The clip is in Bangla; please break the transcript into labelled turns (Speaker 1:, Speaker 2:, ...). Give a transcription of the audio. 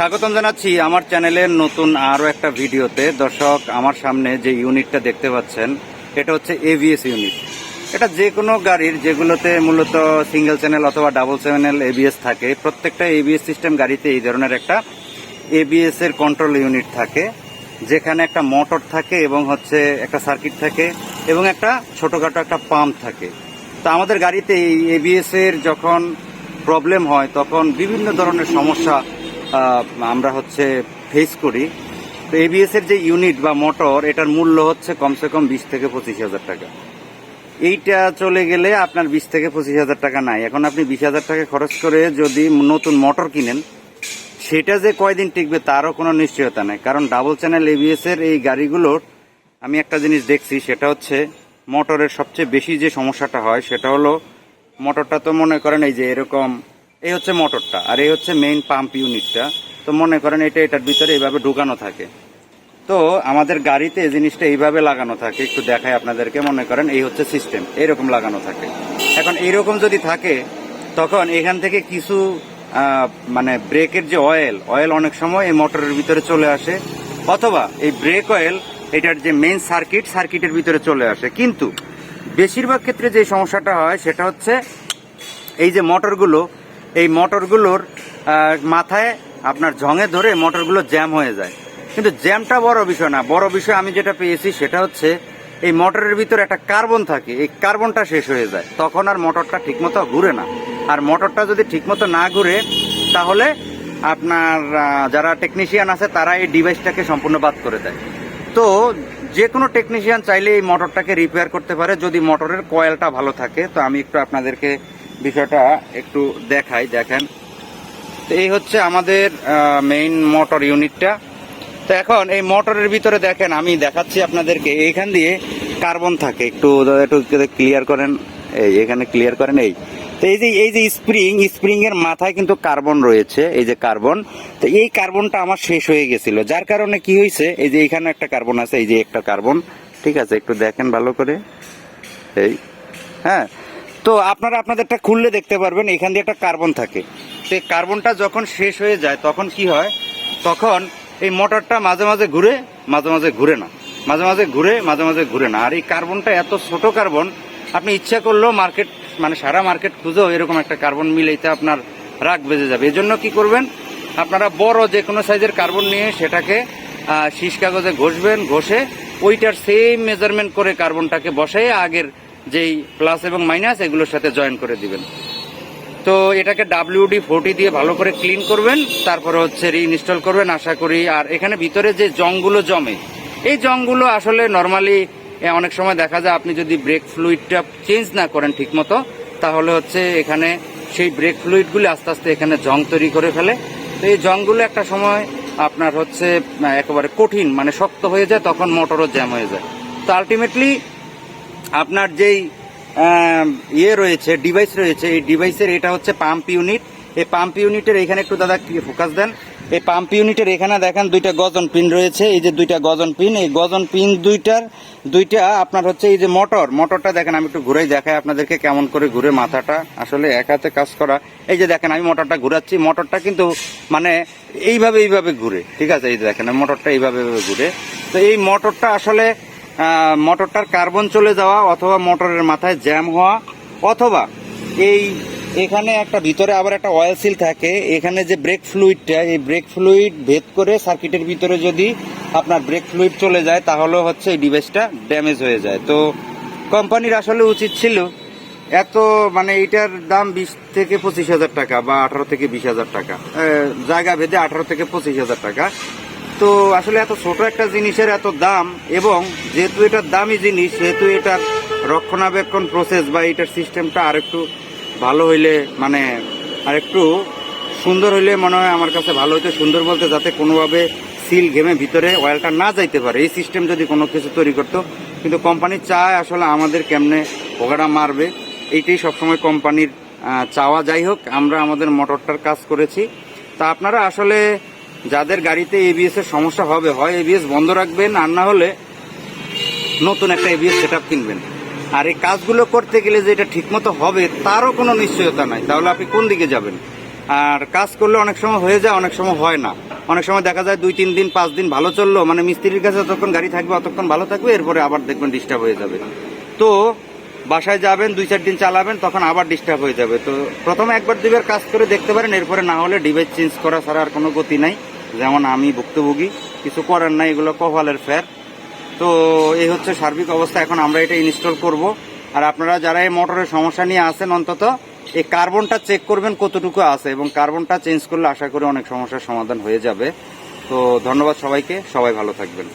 Speaker 1: স্বাগতম জানাচ্ছি আমার চ্যানেলের নতুন আরও একটা ভিডিওতে। দর্শক, আমার সামনে যে ইউনিটটা দেখতে পাচ্ছেন, এটা হচ্ছে এভিএস ইউনিট। এটা যে কোনো গাড়ির, যেগুলোতে মূলত সিঙ্গেল চ্যানেল অথবা ডাবল চ্যানেল এবিএস থাকে, প্রত্যেকটা এবিএস সিস্টেম গাড়িতে এই ধরনের একটা এবিএস এর কন্ট্রোল ইউনিট থাকে, যেখানে একটা মোটর থাকে এবং হচ্ছে একটা সার্কিট থাকে এবং একটা ছোটখাটো একটা পাম্প থাকে। তো আমাদের গাড়িতে এই এবিএস এর যখন প্রবলেম হয়, তখন বিভিন্ন ধরনের সমস্যা আমরা হচ্ছে ফেস করি। তো এবিএস এর যে ইউনিট বা মোটর এটার মূল্য হচ্ছে কমসে কম বিশ থেকে পঁচিশ হাজার টাকা। এইটা চলে গেলে আপনার বিশ থেকে পঁচিশ হাজার টাকা নাই। এখন আপনি বিশ হাজার টাকা খরচ করে যদি নতুন মোটর কিনেন, সেটা যে কয়দিন টিকবে তারও কোনো নিশ্চয়তা নেই। কারণ ডাবল চ্যানেল এবিএস এর এই গাড়িগুলোর আমি একটা জিনিস দেখছি, সেটা হচ্ছে মোটরের সবচেয়ে বেশি যে সমস্যাটা হয়, সেটা হলো মোটরটা তো মনে করেন এই যে এরকম এই হচ্ছে মোটরটা আর এই হচ্ছে মেইন পাম্প ইউনিটটা তো মনে করেন এটা এটার ভিতরে এইভাবে ঢুকানো থাকে। তো আমাদের গাড়িতে জিনিসটা এইভাবে লাগানো থাকে, একটু দেখায় আপনাদেরকে। মনে করেন এই হচ্ছে সিস্টেম এরকম লাগানো থাকে। এখন এইরকম যদি থাকে, তখন এখান থেকে কিছু মানে ব্রেকের যে অয়েল অয়েল অনেক সময় এই মোটরের ভিতরে চলে আসে। অথবা এই ব্রেক অয়েল এটার যে মেইন সার্কিট সার্কিটের ভিতরে চলে আসে। কিন্তু বেশিরভাগ ক্ষেত্রে যে সমস্যাটা হয়, সেটা হচ্ছে এই যে মোটরগুলো এই মোটরগুলোর মাথায় আপনার ঝঙে ধরে মোটরগুলো জ্যাম হয়ে যায়। কিন্তু জ্যামটা বড় বিষয় না। বড় বিষয় আমি যেটা পেয়েছি সেটা হচ্ছে, এই মোটরের ভিতরে একটা কার্বন থাকে, এই কার্বনটা শেষ হয়ে যায়। তখন আর মোটরটা ঠিকমতো ঘুরে না। আর মোটরটা যদি ঠিকমতো না ঘুরে, তাহলে আপনার যারা টেকনিশিয়ান আছে, তারা এই ডিভাইসটাকে সম্পূর্ণ বাদ করে দেয়। তো যে কোনো টেকনিশিয়ান চাইলে এই মোটরটাকে রিপেয়ার করতে পারে। যদি মোটরের কয়েলটা ভালো থাকে, তো আমি একটু আপনাদেরকে বিষয়টা একটু দেখাই, দেখেন। তো এই হচ্ছে আমাদের মেইন মোটর ইউনিটটা তো এখন এই মোটরের ভিতরে দেখেন, আমি দেখাচ্ছি আপনাদেরকে, এইখান দিয়ে কার্বন থাকে। একটু একটু ক্লিয়ার করেন, এই এখানে ক্লিয়ার করেন, এই। তো এই যে এই যে স্প্রিং স্প্রিং এর মাথায় কিন্তু কার্বন রয়েছে, এই যে কার্বন তো এই কার্বনটা আমার শেষ হয়ে গেছিল। যার কারণে কি হয়েছে, এই যে এখানে একটা কার্বন আছে, এই যে একটা কার্বন ঠিক আছে, একটু দেখেন ভালো করে। এই হ্যাঁ? তো আপনারা আপনাদেরটা খুললে দেখতে পারবেন, এখান দিয়ে একটা কার্বন থাকে। সেই কার্বনটা যখন শেষ হয়ে যায়, তখন কি হয়? তখন এই মোটরটা মাঝে মাঝে ঘুরে, মাঝে মাঝে ঘুরে না। মাঝে মাঝে ঘুরে, মাঝে মাঝে ঘুরে না। আর এই কার্বনটা এত ছোট কার্বন, আপনি ইচ্ছা করলেও মার্কেট মানে সারা মার্কেট খুঁজেও এরকম একটা কার্বন মিলাইতে আপনার রাগ বেজে যাবে। এজন্য কি করবেন? আপনারা বড় যে কোনো সাইজের কার্বন নিয়ে সেটাকে শীষ কাগজে ঘষবেন, ঘষে ওইটার সেম মেজারমেন্ট করে কার্বনটাকে বসাই আগের যেই প্লাস এবং মাইনাস এগুলোর সাথে জয়েন করে দিবেন। তো এটাকে ডাব্লিউডি ফোর্টি দিয়ে ভালো করে ক্লিন করবেন, তারপরে হচ্ছে রিইনস্টল করবেন, আশা করি। আর এখানে ভিতরে যে জংগুলো জমে, এই জংগুলো আসলে নর্মালি অনেক সময় দেখা যায় আপনি যদি ব্রেক ফ্লুইডটা চেঞ্জ না করেন ঠিকমতো, তাহলে হচ্ছে এখানে সেই ব্রেক ফ্লুইডগুলি আস্তে আস্তে এখানে জং তৈরি করে ফেলে। তো এই জংগুলো একটা সময় আপনার হচ্ছে একেবারে কঠিন মানে শক্ত হয়ে যায়, তখন মোটরও জ্যাম হয়ে যায়। তো আলটিমেটলি আপনার যেই ইয়ে রয়েছে ডিভাইস রয়েছে, এই ডিভাইসের এটা হচ্ছে পাম্প ইউনিট এই পাম্প ইউনিটের এখানে একটু দাদা ফোকাস দেন? এই পাম্প ইউনিটের এখানে দেখেন দুইটা গজন পিন রয়েছে, এই যে দুইটা গজন পিন এই গজন পিন দুইটার, দুইটা আপনার হচ্ছে এই যে মোটর মোটরটা দেখেন, আমি একটু ঘুরেই দেখাই আপনাদেরকে কেমন করে ঘুরে মাথাটা। আসলে এক হাতে কাজ করা। এই যে দেখেন, আমি মোটরটা ঘুরাচ্ছি। মোটরটা কিন্তু মানে এইভাবে এইভাবে ঘুরে। ঠিক আছে, এই দেখেন মোটরটা এইভাবে ঘুরে। তো এই মোটরটা আসলে মোটরটার কার্বন চলে যাওয়া অথবা মোটরের মাথায় জ্যাম হওয়া, অথবা এই এখানে একটা ভিতরে আবার একটা অয়েল সিল থাকে, এখানে যে ব্রেক ফ্লুইডটা এই ব্রেক ফ্লুইড ভেদ করে সার্কিটের ভিতরে যদি আপনার ব্রেক ফ্লুইড চলে যায় তাহলে হচ্ছে এই ডিভাইসটা ড্যামেজ হয়ে যায়। তো কোম্পানির আসলে উচিত ছিল এত মানে এটার দাম বিশ থেকে পঁচিশ হাজার টাকা বা আঠারো থেকে বিশ হাজার টাকা জায়গা ভেদে আঠারো থেকে পঁচিশ হাজার টাকা। তো আসলে এত ছোট একটা জিনিসের এত দাম এবং যেহেতু এটার দামি জিনিস, সেহেতু এটার রক্ষণাবেক্ষণ প্রসেস বা এটার সিস্টেমটা আরেকটু ভালো হইলে মানে আরেকটু সুন্দর হইলে মনে হয় আমার কাছে ভালো হইতো। সুন্দর বলতে যাতে কোনোভাবে সিল ঘেমে ভিতরে অয়েলটা না যাইতে পারে। এই সিস্টেম যদি কোনো কিছু তৈরি করতো, কিন্তু কোম্পানি চায় আসলে আমাদের কেমনে পোকাটা মারবে। এইটাই সবসময় কোম্পানির চাওয়া। যাই হোক, আমরা আমাদের মোটরটার কাজ করেছি। তা আপনারা আসলে যাদের গাড়িতে এবিএস এর সমস্যা হবে, হয় এবিএস বন্ধ রাখবেন, আর না হলে নতুন একটা এবিএস সেট কিনবেন। আর এই কাজগুলো করতে গেলে যে এটা ঠিকমতো হবে, তারও কোনো নিশ্চয়তা নাই। তাহলে আপনি কোন দিকে যাবেন? আর কাজ করলে অনেক সময় হয়ে যায়, অনেক সময় হয় না। অনেক সময় দেখা যায় দুই, তিন দিন, পাঁচ দিন ভালো চলল মানে মিস্ত্রির কাছে যতক্ষণ গাড়ি থাকবে, অতক্ষণ ভালো থাকবে, এরপরে আবার দেখবেন ডিস্টার্ব হয়ে যাবে। তো বাসায় যাবেন, দুই চার দিন চালাবেন, তখন আবার ডিস্টার্ব হয়ে যাবে। তো প্রথমে একবার দুইবার কাজ করে দেখতে পারেন, এরপরে না হলে ডিভাইস চেঞ্জ করা ছাড়া আর কোনো গতি নাই। যেমন আমি ভুক্তভোগী, কিছু করার নাই, এগুলো কপালের ফের তো এই হচ্ছে সার্বিক অবস্থা, এখন আমরা এটা ইনস্টল করব। আর আপনারা যারা এই মোটরের সমস্যা নিয়ে আছেন অন্তত, এই কার্বনটা চেক করবেন কতটুকু আছে এবং কার্বনটা চেঞ্জ করলে আশা করি অনেক সমস্যার সমাধান হয়ে যাবে। তো ধন্যবাদ সবাইকে, সবাই ভালো থাকবেন।